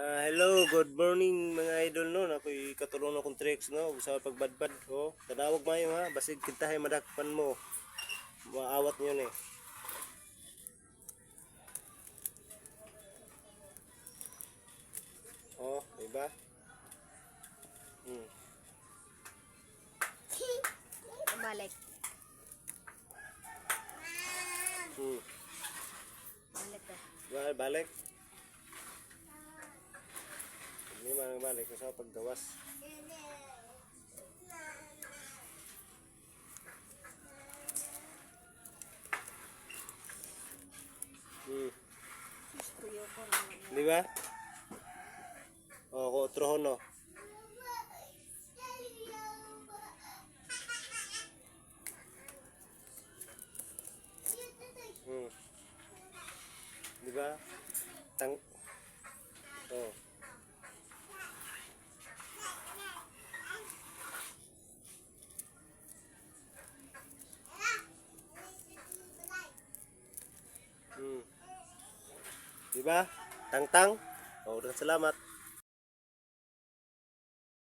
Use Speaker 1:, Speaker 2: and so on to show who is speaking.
Speaker 1: Ah, hello, good morning mga idol no. Ako'y katulong akong tricks no sa pagbadbad ko. Tadawag mayo ha, basig kintahay madakpan mo. Maawat niyo ni. Oh, diba? Hmm.
Speaker 2: Balik.
Speaker 1: Hmm.
Speaker 2: Balik.
Speaker 1: Ba- Balik. Man balik sa paggawas. Hmm.
Speaker 2: Ko.
Speaker 1: Di ba? O, ko trohon no. Hmm. Di ba? Tang Oh. Hmm. Di ba? Tang-tang. Oh, salamat.